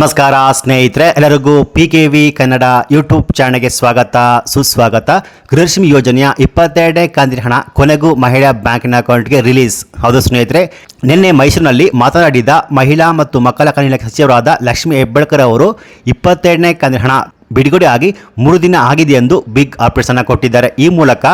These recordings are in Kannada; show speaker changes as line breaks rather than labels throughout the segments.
ನಮಸ್ಕಾರ ಸ್ನೇಹಿತರೆ, ಎಲ್ಲರಿಗೂ P K V Kannada YouTube ಚಾನಲ್ಗೆ ಸ್ವಾಗತ, ಸುಸ್ವಾಗತ. ಗೃಹಲಕ್ಷ್ಮಿ ಯೋಜನೆಯ ಇಪ್ಪತ್ತೆರಡನೇ ಕಂತಿನ ಹಣ ಕೊನೆಗೂ ಮಹಿಳಾ ಬ್ಯಾಂಕಿನ ಅಕೌಂಟ್ಗೆ ರಿಲೀಸ್. ಹೌದು ಸ್ನೇಹಿತರೆ, ನಿನ್ನೆ ಮೈಸೂರಿನಲ್ಲಿ ಮಾತನಾಡಿದ ಮಹಿಳಾ ಮತ್ತು ಮಕ್ಕಳ ಕಲ್ಯಾಣ ಸಚಿವರಾದ ಲಕ್ಷ್ಮಿ ಹೆಬ್ಬಳ್ಕರ್ ಅವರು ಇಪ್ಪತ್ತೆರಡನೇ ಕಂತಿನ ಹಣ ಬಿಡುಗಡೆ ಆಗಿ ಮೂರು ದಿನ ಆಗಿದೆ ಎಂದು ಬಿಗ್ ಅನ್ನು ಕೊಟ್ಟಿದ್ದಾರೆ. ಈ ಮೂಲಕ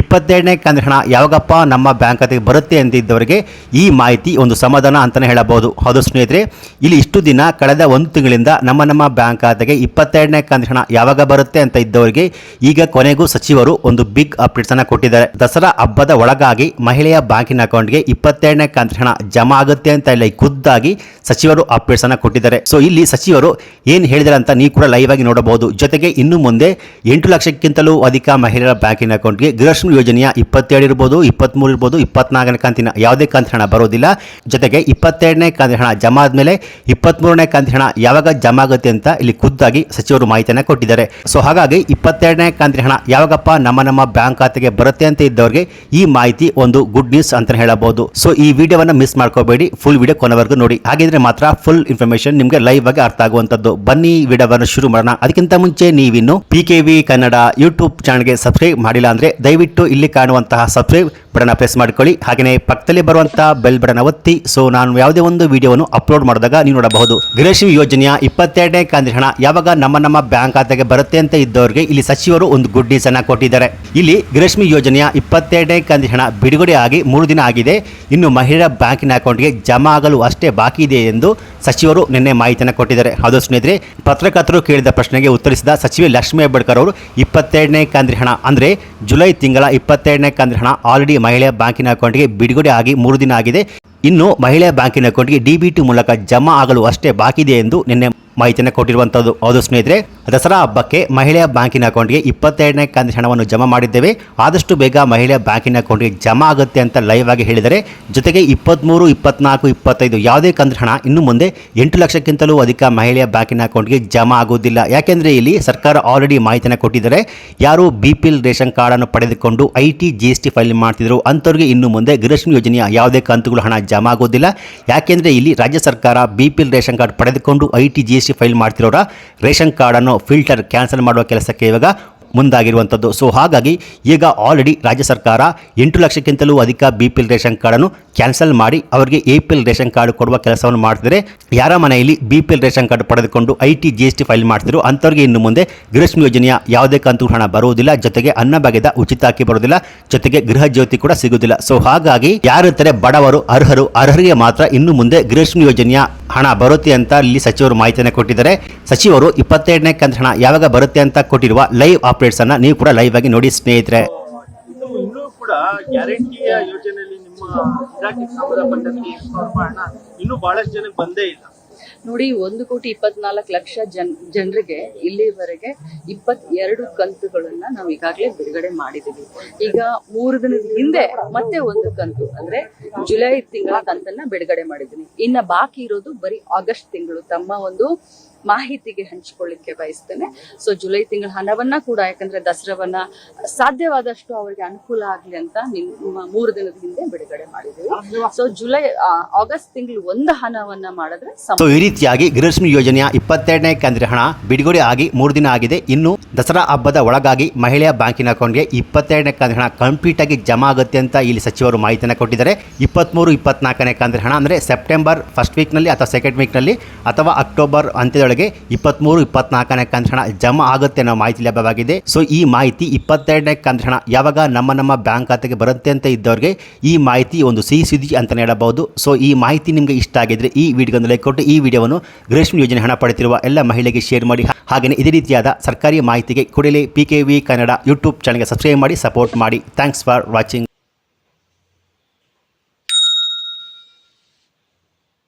ಇಪ್ಪತ್ತೆರಡನೇ ಕಂದ್ರ ಹಣ ಯಾವಾಗಪ್ಪ ನಮ್ಮ ಬ್ಯಾಂಕ್ ಖಾತೆಗೆ ಬರುತ್ತೆ ಅಂತಿದ್ದವರಿಗೆ ಈ ಮಾಹಿತಿ ಒಂದು ಸಮಾಧಾನ ಅಂತಲೇ ಹೇಳಬಹುದು. ಹೌದು ಸ್ನೇಹಿತರೆ, ಇಲ್ಲಿ ಇಷ್ಟು ದಿನ ಕಳೆದ ಒಂದು ತಿಂಗಳಿಂದ ನಮ್ಮ ನಮ್ಮ ಬ್ಯಾಂಕ್ ಖಾತೆಗೆ ಇಪ್ಪತ್ತೆರಡನೇ ಕಂದ್ರ ಹಣ ಯಾವಾಗ ಬರುತ್ತೆ ಅಂತ ಇದ್ದವರಿಗೆ ಈಗ ಕೊನೆಗೂ ಸಚಿವರು ಒಂದು ಬಿಗ್ ಅಪ್ಡೇಟ್ಸ್ ಅನ್ನು ಕೊಟ್ಟಿದ್ದಾರೆ. ದಸರಾ ಹಬ್ಬದ ಒಳಗಾಗಿ ಮಹಿಳೆಯ ಬ್ಯಾಂಕಿನ ಅಕೌಂಟ್ಗೆ ಇಪ್ಪತ್ತೆರಡನೇ ಕಂತ್ರ ಹಣ ಜಮಾ ಆಗುತ್ತೆ ಅಂತ ಇಲ್ಲಿ ಖುದ್ದಾಗಿ ಸಚಿವರು ಅಪ್ಡೇಟ್ಸ್ ಅನ್ನ ಕೊಟ್ಟಿದ್ದಾರೆ. ಸೊ ಇಲ್ಲಿ ಸಚಿವರು ಏನು ಹೇಳಿದ್ದಾರೆ ಅಂತ ನೀವು ಕೂಡ ಲೈವ್ ಆಗಿ ನೋಡಬಹುದು. ಜೊತೆಗೆ ಇನ್ನು ಮುಂದೆ ಎಂಟು ಲಕ್ಷಕ್ಕಿಂತಲೂ ಅಧಿಕ ಮಹಿಳೆಯರ ಬ್ಯಾಂಕಿನ ಅಕೌಂಟ್ಗೆ ಗೃಹಲಕ್ಷ್ಮಿ ಯೋಜನೆಯ ಇಪ್ಪತ್ತೇಳು ಇರ್ಬೋದು, ಇಪ್ಪತ್ತ್ಮೂರು ಇರ್ಬೋದು, ಇಪ್ಪತ್ನಾಲ್ಕನೇ ಕಂತಿನ ಯಾವುದೇ ಕಂತಿನ ಹಣ ಬರೋದಿಲ್ಲ. ಜೊತೆಗೆ ಇಪ್ಪತ್ತೆರಡನೇ ಕಂತಿನ ಹಣ ಜಮಾ ಆದಮೇಲೆ ಇಪ್ಪತ್ತ್ಮೂರನೇ ಕಂತಿನ ಹಣ ಯಾವಾಗ ಜಮಾ ಆಗುತ್ತೆ ಅಂತ ಇಲ್ಲಿ ಖುದ್ದಾಗಿ ಸಚಿವರು ಮಾಹಿತಿಯನ್ನು ಕೊಟ್ಟಿದ್ದಾರೆ. ಸೊ ಹಾಗಾಗಿ ಇಪ್ಪತ್ತೆರಡನೇ ಕಂತಿನ ಹಣ ಯಾವಾಗಪ್ಪ ನಮ್ಮ ನಮ್ಮ ಬ್ಯಾಂಕ್ ಖಾತೆಗೆ ಬರುತ್ತೆ ಅಂತ ಇದ್ದವರಿಗೆ ಈ ಮಾಹಿತಿ ಒಂದು ಗುಡ್ ನ್ಯೂಸ್ ಅಂತ ಹೇಳಬಹುದು. ಸೊ ಈ ವಿಡಿಯೋವನ್ನು ಮಿಸ್ ಮಾಡ್ಕೋಬೇಡಿ. ಫುಲ್ ವಿಡಿಯೋ ಕೊನೆವರೆಗೂ ನೋಡಿ. ಹಾಗಿದ್ರೆ ಮಾತ್ರ ಫುಲ್ ಇನ್ಫಾರ್ಮೇಶನ್ ನಿಮಗೆ ಲೈವ್ ಆಗಿ ಅರ್ಥ ಆಗುವಂಥದ್ದು. ಬನ್ನಿ ವಿಡಿಯೋವನ್ನು ಶುರು ಮಾಡೋಣ. ಅದಕ್ಕಿಂತ ಮುಂಚೆ ನೀವಿನ್ನು P K V Kannada YouTube ಚಾನಲ್ಗೆ ಸಬ್ಸ್ಕ್ರೈಬ್ ಮಾಡಿಲ್ಲ ಅಂದರೆ ದಯವಿಟ್ಟು ಇಲ್ಲಿ ಕಾಣುವಂತಹ ಸಬ್ಸ್ಕ್ರೈಬ್ ಬಟನ್ ಪ್ರೆಸ್ ಮಾಡ್ಕೊಳ್ಳಿ. ಹಾಗೆಯೇ ಪಕ್ಕದಲ್ಲಿ ಬರುವಂತಹ ಬೆಲ್ ಬಟನ್ ಒತ್ತಿ. ಸೊ ನಾನು ಯಾವುದೇ ಒಂದು ವಿಡಿಯೋವನ್ನು ಅಪ್ಲೋಡ್ ಮಾಡಿದಾಗ ನೀವು ನೋಡಬಹುದು. ಗೃಹಶ್ರೀ ಯೋಜನೆಯ ಇಪ್ಪತ್ತೆರಡನೇ ಕಂತಿನ ಹಣ ಯಾವಾಗ ನಮ್ಮ ನಮ್ಮ ಬ್ಯಾಂಕ್ ಖಾತೆಗೆ ಬರುತ್ತೆ ಅಂತ ಇದ್ದವರಿಗೆ ಇಲ್ಲಿ ಸಚಿವರು ಒಂದು ಗುಡ್ ನ್ಯೂಸ್ ಅನ್ನ ಕೊಟ್ಟಿದ್ದಾರೆ. ಇಲ್ಲಿ ಗೃಹಶ್ರೀ ಯೋಜನೆಯ ಇಪ್ಪತ್ತೆರಡನೇ ಕಂತಿನ ಹಣ ಬಿಡುಗಡೆ ಆಗಿ ಮೂರು ದಿನ ಆಗಿದೆ. ಇನ್ನು ಮಹಿಳಾ ಬ್ಯಾಂಕಿನ ಅಕೌಂಟ್ಗೆ ಜಮಾ ಆಗಲು ಅಷ್ಟೇ ಬಾಕಿ ಇದೆ ಎಂದು ಸಚಿವರು ನಿನ್ನೆ ಮಾಹಿತಿಯನ್ನು ಕೊಟ್ಟಿದ್ದಾರೆ. ಹೌದು ಸ್ನೇಹಿತರೆ, ಪತ್ರಕರ್ತರು ಕೇಳಿದ ಪ್ರಶ್ನೆಗೆ ಉತ್ತರಿಸಿದ ಸಚಿವೆ ಲಕ್ಷ್ಮೀ ಹೆಬ್ಬಾಳ್ಕರ್ ಅವರು ಇಪ್ಪತ್ತೆರಡನೇ ಕಂತಿನ ಹಣ ಅಂದರೆ ಜುಲೈ ತಿಂಗಳ ಇಪ್ಪತ್ತೆರಡನೇ ಕಂತಿನ ಹಣ ಆಲ್ರೆಡಿ ಮಹಿಳೆಯ ಬ್ಯಾಂಕಿನ ಅಕೌಂಟ್ಗೆ ಬಿಡುಗಡೆ ಆಗಿ ಮೂರು ದಿನ ಆಗಿದೆ. ಇನ್ನು ಮಹಿಳೆಯ ಬ್ಯಾಂಕಿನ ಅಕೌಂಟ್ಗೆ ಡಿಬಿಟಿ ಮೂಲಕ ಜಮಾ ಆಗಲು ಅಷ್ಟೇ ಬಾಕಿ ಇದೆ ಎಂದು ನಿನ್ನೆ ಮಾಹಿತಿಯನ್ನು ಕೊಟ್ಟಿರುವಂಥದ್ದು ಹೌದು ಸ್ನೇಹಿತರೆ, ದಸರಾ ಹಬ್ಬಕ್ಕೆ ಮಹಿಳೆಯ ಬ್ಯಾಂಕಿನ ಅಕೌಂಟ್ಗೆ ಇಪ್ಪತ್ತೆರಡನೇ ಕಂತಿನ ಹಣವನ್ನು ಜಮಾ ಮಾಡಿದ್ದೇವೆ. ಆದಷ್ಟು ಬೇಗ ಮಹಿಳೆಯ ಬ್ಯಾಂಕಿನ ಅಕೌಂಟ್ಗೆ ಜಮಾ ಆಗುತ್ತೆ ಅಂತ ಲೈವ್ ಆಗಿ ಹೇಳಿದರೆ, ಜೊತೆಗೆ ಇಪ್ಪತ್ತ್ಮೂರು ಇಪ್ಪತ್ನಾಲ್ಕು, ಇಪ್ಪತ್ತೈದು ಯಾವುದೇ ಕಂತಿನ ಹಣ ಇನ್ನು ಮುಂದೆ ಎಂಟು ಲಕ್ಷಕ್ಕಿಂತಲೂ ಅಧಿಕ ಮಹಿಳೆಯ ಬ್ಯಾಂಕಿನ ಅಕೌಂಟ್ಗೆ ಜಮಾ ಆಗುವುದಿಲ್ಲ. ಯಾಕೆಂದರೆ ಇಲ್ಲಿ ಸರ್ಕಾರ ಆಲ್ರೆಡಿ ಮಾಹಿತಿಯನ್ನು ಕೊಟ್ಟಿದ್ದಾರೆ. ಯಾರು ಬಿ ಪಿ ಎಲ್ ರೇಷನ್ ಕಾರ್ಡನ್ನು ಪಡೆದುಕೊಂಡು I T, G S T file ಮಾಡ್ತಿದ್ರು, ಅಂಥವ್ರಿಗೆ ಇನ್ನು ಮುಂದೆ ಗೃಹಲಕ್ಷ್ಮಿ ಯೋಜನೆಯ ಯಾವುದೇ ಕಂತುಗಳು ಹಣ ಜಮಾ ಆಗೋದಿಲ್ಲ ಯಾಕೆಂದರೆ ಇಲ್ಲಿ ರಾಜ್ಯ ಸರ್ಕಾರ B P L ration card ಪಡೆದುಕೊಂಡು I T, G S file ಮಾಡ್ತಿರೋರ ration ಕಾರ್ಡನ್ನು ಫಿಲ್ಟರ್ ಕ್ಯಾನ್ಸಲ್ ಮಾಡುವ ಕೆಲಸಕ್ಕೆ ಇವಾಗ ಮುಂದಾಗಿರುವಂಥದ್ದು. ಸೊ ಹಾಗಾಗಿ ಈಗ ಆಲ್ರೆಡಿ ರಾಜ್ಯ ಸರ್ಕಾರ ಎಂಟು ಲಕ್ಷಕ್ಕಿಂತಲೂ ಅಧಿಕ ಬಿ ಪಿ ಎಲ್ ರೇಷನ್ ಕಾರ್ಡನ್ನು ಕ್ಯಾನ್ಸಲ್ ಮಾಡಿ ಅವರಿಗೆ A P L ration card ಕೊಡುವ ಕೆಲಸವನ್ನು ಮಾಡ್ತಿದ್ರೆ ಯಾರ ಮನೆಯಲ್ಲಿ B P L ration card ಪಡೆದುಕೊಂಡು I T G S T file ಮಾಡ್ತಿದ್ರು, ಅಂಥವ್ರಿಗೆ ಇನ್ನು ಮುಂದೆ ಗೃಹಲಕ್ಷ್ಮಿ ಯೋಜನೆಯ ಯಾವುದೇ ಕಂತು ಹಣ ಬರುವುದಿಲ್ಲ. ಜೊತೆಗೆ ಅನ್ನಭಾಗ್ಯದ ಉಚಿತ ಅಕ್ಕಿ ಬರುವುದಿಲ್ಲ. ಜೊತೆಗೆ ಗೃಹ ಜ್ಯೋತಿ ಕೂಡ ಸಿಗುವುದಿಲ್ಲ. ಸೊ ಹಾಗಾಗಿ ಯಾರಿರ್ತಾರೆ ಬಡವರು, ಅರ್ಹರು, ಅರ್ಹರಿಗೆ ಮಾತ್ರ ಇನ್ನು ಮುಂದೆ ಗೃಹಲಕ್ಷ್ಮಿ ಯೋಜನೆಯ ಹಣ ಬರುತ್ತೆ ಅಂತ ಇಲ್ಲಿ ಸಚಿವರು ಮಾಹಿತಿಯನ್ನು ಕೊಟ್ಟಿದ್ದಾರೆ. ಸಚಿವರು ಇಪ್ಪತ್ತೆರಡನೇ ಕಂತು ಹಣ ಯಾವಾಗ ಬರುತ್ತೆ ಅಂತ ಕೊಟ್ಟಿರುವ ಲೈವ್ ಅಪ್ಡೇಟ್ಸ್ ಅನ್ನ ನೀವು ಕೂಡ ಲೈವ್ ಆಗಿ ನೋಡಿ ಸ್ನೇಹಿತರೆ.
ಇನ್ನೂ ಕೂಡ ಗ್ಯಾರಂಟಿಯ ಯೋಜನೆಯಲ್ಲಿ ನಿಮ್ಮ ಇಲಾಖೆಗೆ ಸಂಬಂಧಪಟ್ಟಂತೆ ಇನ್ನೂ ಬಹಳಷ್ಟು ಜನಕ್ಕೆ ಬಂದೇ ಇಲ್ಲ.
ನೋಡಿ, ಒಂದು ಕೋಟಿ ಇಪ್ಪತ್ನಾಲ್ಕು ಲಕ್ಷ ಜನ್, ಜನರಿಗೆ ಇಲ್ಲಿವರೆಗೆ ಇಪ್ಪತ್ತೆರಡು ಕಂತುಗಳನ್ನ ನಾವು ಈಗಾಗಲೇ ಬಿಡುಗಡೆ ಮಾಡಿದ್ದೀವಿ ಈಗ ಮೂರು ದಿನದ ಹಿಂದೆ ಮತ್ತೆ ಒಂದು ಕಂತು, ಅಂದ್ರೆ ಜುಲೈ ತಿಂಗಳ ಕಂತನ್ನ ಬಿಡುಗಡೆ ಮಾಡಿದ್ದೀನಿ ಇನ್ನ ಬಾಕಿ ಇರೋದು ಬರೀ ಆಗಸ್ಟ್ ತಿಂಗಳು. ತಮ್ಮ ಒಂದು ಮಾಹಿತಿಗೆ ಹಂಚಿಕೊಳ್ಳಿಕ್ಕೆ ಬಯಸ್ತೇನೆ. ಸೊ ಜುಲೈ ತಿಂಗಳ ಹಣವನ್ನ ಕೂಡ, ಯಾಕಂದ್ರೆ ದಸರಾವನ್ನ ಸಾಧ್ಯವಾದಷ್ಟು ಅವರಿಗೆ ಅನುಕೂಲ ಆಗ್ಲಿ ಅಂತ ನಿಮ್ಮ ಮೂರು ದಿನದ ಹಿಂದೆ ಬಿಡುಗಡೆ ಮಾಡಿದ್ದೀವಿ ಸೊ ಜುಲೈ ಆಗಸ್ಟ್ ತಿಂಗಳು ಒಂದು ಹಣವನ್ನ ಮಾಡಿದ್ರೆ
ಈ ರೀತಿಯಾಗಿ ಗೃಹಲಕ್ಷ್ಮಿ ಯೋಜನೆಯ ಇಪ್ಪತ್ತೆರಡನೇ ಕಂತಿನ ಹಣ ಬಿಡುಗಡೆ ಆಗಿ ಮೂರು ದಿನ ಆಗಿದೆ. ಇನ್ನು ದಸರಾ ಹಬ್ಬದ ಒಳಗಾಗಿ ಮಹಿಳೆಯ ಬ್ಯಾಂಕಿನ ಅಕೌಂಟ್ಗೆ ಇಪ್ಪತ್ತೆರಡನೇ ಕಂತಿನ ಹಣ ಕಂಪ್ಲೀಟ್ ಆಗಿ ಜಮಾ ಆಗುತ್ತೆ ಅಂತ ಇಲ್ಲಿ ಸಚಿವರು ಮಾಹಿತಿಯನ್ನು ಕೊಟ್ಟಿದ್ದಾರೆ. ಇಪ್ಪತ್ತ್ಮೂರು ಇಪ್ಪತ್ನಾಲ್ಕನೇ ಕಂತಿನ ಹಣ ಅಂದರೆ ಸೆಪ್ಟೆಂಬರ್ ಫಸ್ಟ್ ವೀಕ್ನಲ್ಲಿ ಅಥವಾ ಸೆಕೆಂಡ್ ವೀಕ್ನಲ್ಲಿ ಅಥವಾ ಅಕ್ಟೋಬರ್ ಅಂತ್ಯದೊಳಗೆ ಇಪ್ಪತ್ತ್ಮೂರು ಇಪ್ಪತ್ನಾಲ್ಕನೇ ಕಂತಿನ ಹಣ ಜಮಾ ಆಗುತ್ತೆ ಅನ್ನೋ ಮಾಹಿತಿ ಲಭ್ಯವಾಗಿದೆ. ಸೊ ಈ ಮಾಹಿತಿ ಇಪ್ಪತ್ತೆರಡನೇ ಕಂತಿನ ಹಣ ಯಾವಾಗ ನಮ್ಮ ನಮ್ಮ ಬ್ಯಾಂಕ್ ಖಾತೆಗೆ ಬರುತ್ತೆ ಅಂತ ಇದ್ದವ್ರಿಗೆ ಈ ಮಾಹಿತಿ ಒಂದು ಸಿಹಿ ಸುದ್ದಿ ಅಂತಲೇ ಹೇಳಬಹುದು ಸೊ ಈ ಮಾಹಿತಿ ನಿಮಗೆ ಇಷ್ಟ ಆಗಿದ್ರೆ ಈ ವಿಡಿಯೋಗೊಂದು ಲೈಕ್ ಕೊಟ್ಟು, ಈ ವಿಡಿಯೋವನ್ನು ಗ್ರೇಷ್ಮ ಯೋಜನೆ ಹಣ ಪಡೆದಿರುವ ಎಲ್ಲ ಮಹಿಳೆಗೆ ಶೇರ್ ಮಾಡಿ ಹಾಗೆಯೇ ಇದೇ ರೀತಿಯಾದ ಸರ್ಕಾರಿ ಮಾಹಿತಿಗೆ ಕೂಡಲೇ P K V Kannada YouTube ಚಾನಲ್ಗೆ ಸಬ್ಸ್ಕ್ರೈಬ್ ಮಾಡಿ ಸಪೋರ್ಟ್ ಮಾಡಿ. Thanks for watching